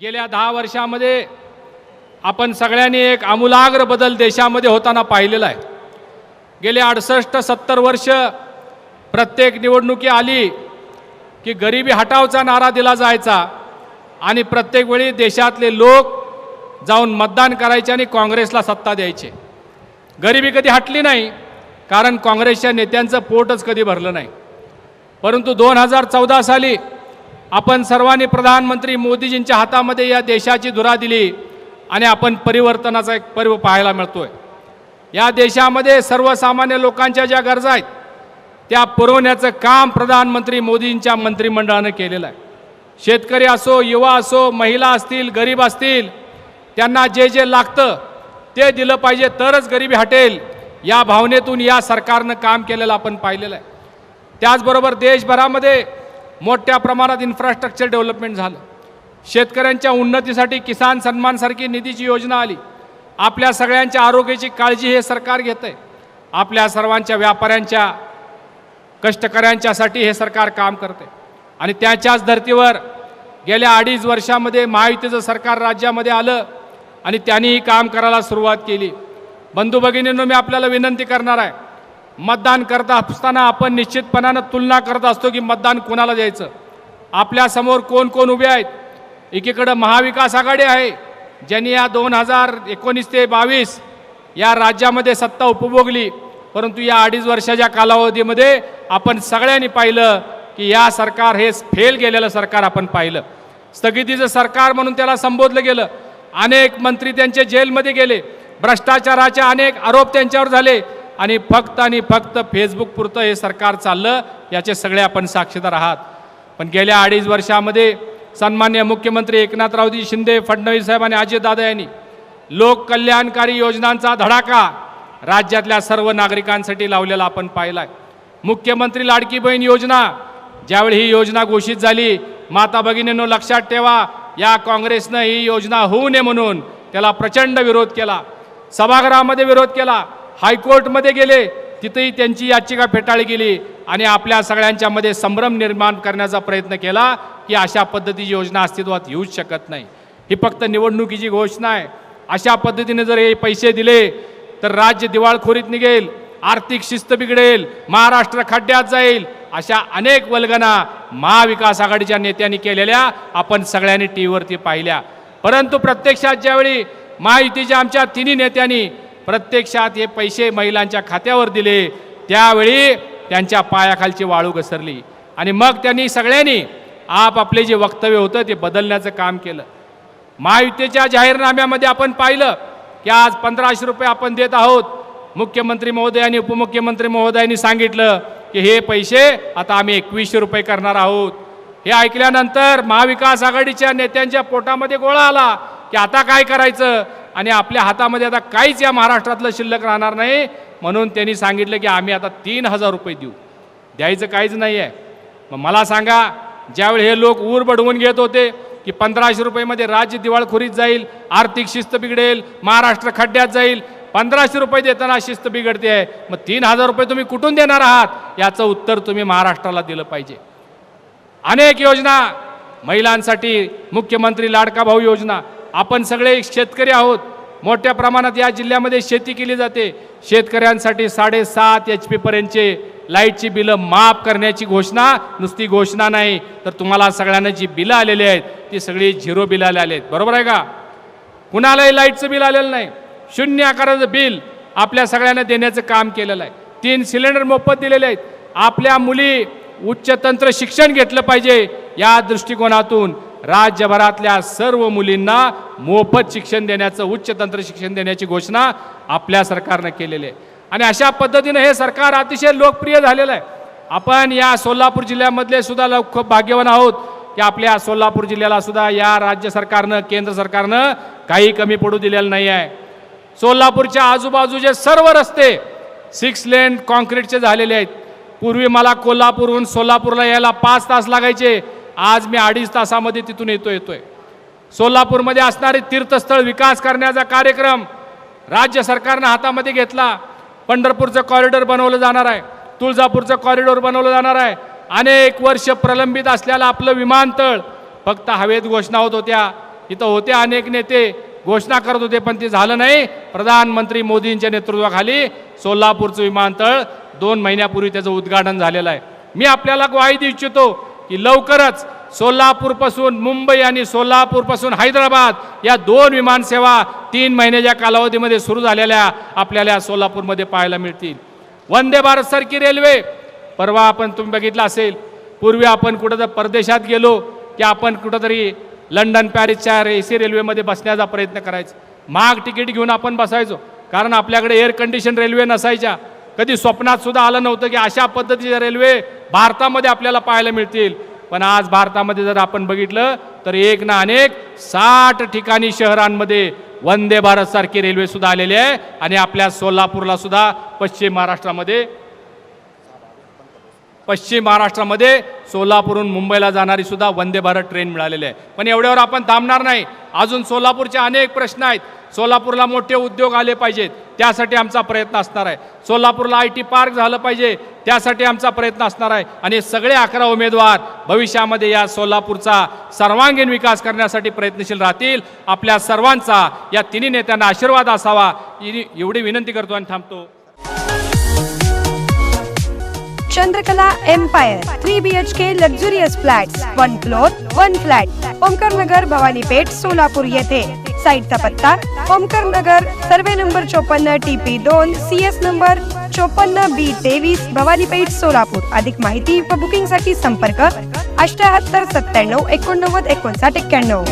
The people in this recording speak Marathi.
गेल्या दहा वर्षामध्ये आपण सगळ्यांनी एक आमूलाग्र बदल देशामध्ये होताना पाहिलेला आहे. गेले अडसष्ट सत्तर वर्ष प्रत्येक निवडणुकी आली की गरिबी हटावचा नारा दिला जायचा आणि प्रत्येक वेळी देशातले लोक जाऊन मतदान करायचे आणि काँग्रेसला सत्ता द्यायचे. गरिबी कधी हटली नाही कारण काँग्रेसच्या नेत्यांचं पोटच कधी भरलं नाही. परंतु दोन हजार चौदा साली आपण सर्वांनी प्रधानमंत्री मोदीजींच्या हातामध्ये या देशाची धुरा दिली आणि आपण परिवर्तनाचा एक पर्व पाहायला मिळतोय. या देशामध्ये सर्वसामान्य लोकांच्या ज्या गरजा आहेत त्या पुरवण्याचं काम प्रधानमंत्री मोदींच्या मंत्रिमंडळानं केलेलं आहे. शेतकरी असो युवा असो महिला असतील गरीब असतील त्यांना जे जे लागतं ते दिलं पाहिजे तरच गरिबी हटेल या भावनेतून या सरकारनं काम केलेलं आपण पाहिलेलं आहे. त्याचबरोबर देशभरामध्ये मोठ्या प्रमाणात इन्फ्रास्ट्रक्चर डेव्हलपमेंट झालं. शेतकऱ्यांच्या उन्नतीसाठी किसान सन्मानसारखी निधीची योजना आली. आपल्या सगळ्यांच्या आरोग्याची काळजी हे सरकार घेतं आहे आपल्या सर्वांच्या व्यापाऱ्यांच्या कष्टकऱ्यांच्यासाठी हे सरकार काम करते आणि त्याच्याच धर्तीवर गेल्या अडीच वर्षामध्ये महायुतीचं सरकार राज्यामध्ये आलं आणि त्यांनीही काम करायला सुरुवात केली. बंधू भगिनींनो मी आपल्याला विनंती करणार आहे मतदान करत असताना आपण निश्चितपणानं तुलना करत असतो की मतदान कोणाला द्यायचं? आपल्यासमोर कोण कोण उभे आहेत? एकीकडं महाविकास आघाडी आहे ज्यांनी या दोन हजार एकोणीस ते बावीस या राज्यामध्ये सत्ता उपभोगली. परंतु या अडीच वर्षाच्या कालावधीमध्ये आपण सगळ्यांनी पाहिलं की या सरकार हे फेल गेलेलं सरकार आपण पाहिलं. स्थगितीचं सरकार म्हणून त्याला संबोधलं गेलं. अनेक मंत्री त्यांचे जेलमध्ये गेले. भ्रष्टाचाराचे अनेक आरोप त्यांच्यावर झाले. आणि फक्त आणि फक्त फेसबुक पुरतं हे सरकार चाललं याचे सगळे आपण साक्षीदार आहात. पण गेल्या अडीच वर्षामध्ये सन्मान्य मुख्यमंत्री एकनाथरावजी शिंदे फडणवीस साहेब आणि अजितदादा यांनी लोककल्याणकारी योजनांचा धडाका राज्यातल्या सर्व नागरिकांसाठी लावलेला आपण पाहिला आहे मुख्यमंत्री लाडकी बहीण योजना ज्यावेळी ही योजना घोषित झाली माता भगिनींनो लक्षात ठेवा या काँग्रेसनं ही योजना होऊ नये म्हणून त्याला प्रचंड विरोध केला. सभागृहामध्ये विरोध केला. हायकोर्टमध्ये गेले तिथेही त्यांची याचिका फेटाळली गेली आणि आपल्या सगळ्यांच्यामध्ये संभ्रम निर्माण करण्याचा प्रयत्न केला की अशा पद्धतीची योजना अस्तित्वात येऊच शकत नाही. ही फक्त निवडणुकीची घोषणा आहे. अशा पद्धतीने जर हे पैसे दिले तर राज्य दिवाळखोरीत निघेल आर्थिक शिस्त बिघडेल महाराष्ट्र खड्ड्यात जाईल अशा अनेक वल्गना महाविकास आघाडीच्या नेत्यांनी केलेल्या आपण सगळ्यांनी टी व्हीवरती पाहिल्या. परंतु प्रत्यक्षात ज्यावेळी महायुतीच्या आमच्या तिन्ही नेत्यांनी प्रत्यक्षात हे पैसे महिलांच्या खात्यावर दिले. त्यावेळी त्यांच्या पायाखालची वाळू घसरली. आणि मग त्यांनी सगळ्यांनी आपापले जे वक्तव्य होतं ते बदलण्याचं काम केलं. महायुतीच्या जाहीरनाम्यामध्ये आपण पाहिलं की आज पंधराशे रुपये आपण देत आहोत. मुख्यमंत्री महोदयांनी उपमुख्यमंत्री महोदयांनी सांगितलं की हे पैसे आता आम्ही एकवीसशे रुपये करणार आहोत. हे ऐकल्यानंतर महाविकास आघाडीच्या नेत्यांच्या पोटामध्ये गोळा आला की आता काय करायचं? आणि आपल्या हातामध्ये आता काहीच या महाराष्ट्रातलं शिल्लक राहणार नाही. म्हणून त्यांनी सांगितलं की आम्ही आता तीन हजार रुपये देऊ. द्यायचं काहीच नाही आहे मग मला सांगा ज्यावेळी हे लोक ऊर बडवून घेत होते की पंधराशे रुपयेमध्ये राज्य दिवाळखोरीत जाईल आर्थिक शिस्त बिघडेल महाराष्ट्र खड्ड्यात जाईल पंधराशे रुपये देताना शिस्त बिघडते आहे मग तीन हजार रुपये तुम्ही कुठून देणार आहात? याचं उत्तर तुम्ही महाराष्ट्राला दिलं पाहिजे. अनेक योजना महिलांसाठी मुख्यमंत्री लाडका भाऊ योजना आपण सगळे शेतकरी आहोत. मोठ्या प्रमाणात या जिल्ह्यामध्ये शेती केली जाते. शेतकऱ्यांसाठी साडेसात एच पी पर्यंतचे लाईटची बिलं माफ करण्याची घोषणा नुसती घोषणा नाही तर तुम्हाला सगळ्यांना जी बिलं आलेली आहेत ती सगळी झिरो बिल आले आहेत. बरोबर आहे का? कुणालाही लाईटचं बिल आलेलं नाही. शून्य आकाराचं बिल आपल्या सगळ्यांना देण्याचं काम केलेलं आहे. तीन सिलेंडर मोफत दिलेले आहेत. आपल्या मुली उच्च तंत्र शिक्षण घेतलं पाहिजे या दृष्टिकोनातून. राज्यभरातल्या सर्व मुलींना मोफत शिक्षण देण्याचं उच्च तंत्र शिक्षण देण्याची घोषणा आपल्या सरकारनं केलेली आहे. आणि अशा पद्धतीनं हे सरकार अतिशय लोकप्रिय झालेलं आहे. आपण या सोलापूर जिल्ह्यामधले सुद्धा लोक खूप भाग्यवान आहोत की आपल्या सोलापूर जिल्ह्याला सुद्धा या राज्य सरकारनं केंद्र सरकारनं काही कमी पडू दिलेलं नाही आहे. सोलापूरच्या आजूबाजूचे सर्व रस्ते सिक्स लेन कॉन्क्रीटचे झालेले आहेत. पूर्वी मला कोल्हापूरहून सोलापूरला यायला पाच तास लागायचे. आज मी अडीच तासामध्ये तिथून येतो येतोय. सोलापूरमध्ये असणारे तीर्थस्थळ विकास करण्याचा कार्यक्रम राज्य सरकारनं हातामध्ये घेतला. पंढरपूरचं कॉरिडॉर बनवलं जाणार आहे. तुळजापूरचं कॉरिडॉर बनवलं जाणार आहे. अनेक वर्ष प्रलंबित असलेलं आपलं विमानतळ फक्त हवेत घोषणा होत होत्या. इथं होते अनेक नेते घोषणा करत होते पण ते झालं नाही. प्रधानमंत्री मोदींच्या नेतृत्वाखाली सोलापूरचं विमानतळ दोन महिन्यापूर्वी त्याचं उद्घाटन झालेलं आहे. मी आपल्याला ग्वाही देऊ इच्छितो की लवकरच सोलापूरपासून मुंबई आणि सोलापूरपासून हैदराबाद या दोन विमानसेवा तीन महिन्याच्या कालावधीमध्ये सुरू झालेल्या आपल्याला सोलापूरमध्ये पाहायला मिळतील. वंदे भारत सारखी रेल्वे. परवा आपण तुम्ही बघितलं असेल पूर्वी आपण कुठं परदेशात गेलो की आपण कुठंतरी लंडन पॅरिसच्या ए सी रेल्वेमध्ये बसण्याचा प्रयत्न करायचो. महाग तिकीट घेऊन आपण बसायचो कारण आपल्याकडे एअर कंडिशन रेल्वे नसायच्या. कधी स्वप्नात सुद्धा आलं नव्हतं की अशा पद्धतीच्या रेल्वे भारतामध्ये आपल्याला पाहायला मिळतील. पण आज भारतामध्ये जर आपण बघितलं तर एक ना अनेक साठ ठिकाणी शहरांमध्ये वंदे भारत सारखी रेल्वे सुद्धा आलेली आहे. आणि आपल्या सोलापूरला सुद्धा पश्चिम महाराष्ट्रामध्ये पश्चिम महाराष्ट्रामध्ये सोलापूरहून मुंबईला जाणारी सुद्धा वंदे भारत ट्रेन मिळालेली आहे. पण एवढ्यावर आपण थांबणार नाही. अजून सोलापूरचे अनेक प्रश्न आहेत. सोलापूरला मोठे उद्योग आले पाहिजेत. त्यासाठी आमचा प्रयत्न असणार आहे. सोलापूरला आय टी पार्क झालं पाहिजे. त्यासाठी आमचा प्रयत्न असणार आहे. आणि सगळे अकरा उमेदवार भविष्यामध्ये या सोलापूरचा सर्वांगीण विकास करण्यासाठी प्रयत्नशील राहतील. आपल्या सर्वांचा या तिन्ही नेत्यांना आशीर्वाद असावा. एवढी विनंती करतो आणि थांबतो. Chandrakala empire three B H K luxurious flat one floor one flat Omkar Nagar Bhavani Peth Solapur येथे. साईटचा पत्ता ओमकर नगर सर्वे नंबर चोपन्न टी पी दोन सी एस नंबर चोपन्न बी तेवीस भवानी पेठ सोलापूर. अधिक माहिती व बुकिंगसाठी संपर्क अष्ट्याहत्तर सत्त्याण्णव एकोणनव्वद एकोणसाठ एक्क्याण्णव.